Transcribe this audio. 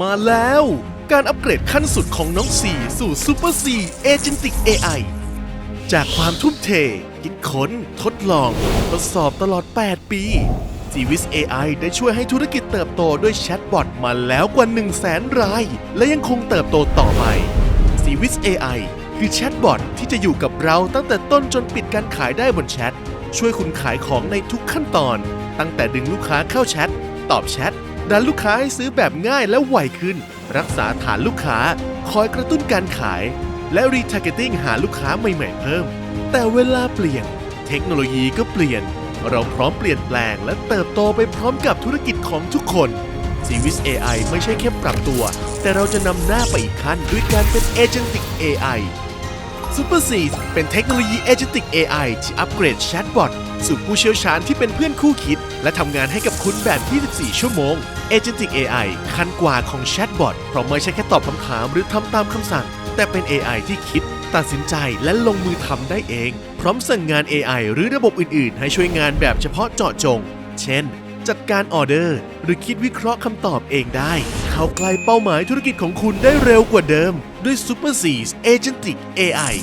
มาแล้ว การอัปเกรดขั้นสุดของน้องสีสู่ซูเปอร์ซีเอเจนติก AI จากความทุ่มเท คิดค้น ทดลอง ทดสอบตลอด 8 ปี g v i s AI ได้ช่วยให้ธุรกิจเติบโตด้วยแชทบอทมาแล้วกว่า 1 0 0 0 0แสนราย และยังคงเติบโตต่อไป c v i s AI คือแชทบอทที่จะอยู่กับเราตั้งแต่ต้นจนปิดการขายได้บนแชทช่วยคุณขายของในทุกขั้นตอน ตั้งแต่ดึงลูกค้าเข้าแชทตอบแชท ดันลูกค้าให้ซื้อแบบง่ายและไวขึ้น รักษาฐานลูกค้า คอยกระตุ้นการขาย และรีทาร์เก็ตติ้งหาลูกค้าใหม่ๆเพิ่ม แต่เวลาเปลี่ยน เทคโนโลยีก็เปลี่ยน เราพร้อมเปลี่ยนแปลง และเติบโตไปพร้อมกับธุรกิจของทุกคน c v i s AI ไม่ใช่แค่ปรับตัว แต่เราจะนำหน้าไปอีกขั้นด้วยการเป็น Agentic AI Super s e a เป็นเทคโนโลยี Agentic AI ที่อัปเกรดแชทบอทสู่ผู้เชี่ยวชาญที่เป็นเพื่อนคู่คิด และทำงานให้กับคุณแบบ 24 ชั่วโมง Agentic AI ขั้นกว่าของแชทบอทเพราะไม่ใช่แค่ตอบคำถามหรือทำตามคำสั่ง แต่เป็น AI ที่คิด ตัดสินใจและลงมือทำได้เอง พร้อมสั่งงาน AI หรือระบบอื่น ๆ ให้ช่วยงานแบบเฉพาะเจาะจง เช่น จัดการออเดอร์ หรือคิดวิเคราะห์คำตอบเองได้ เข้าใกล้เป้าหมายธุรกิจของคุณได้เร็วกว่าเดิม ด้วย Super Seas Agentic AI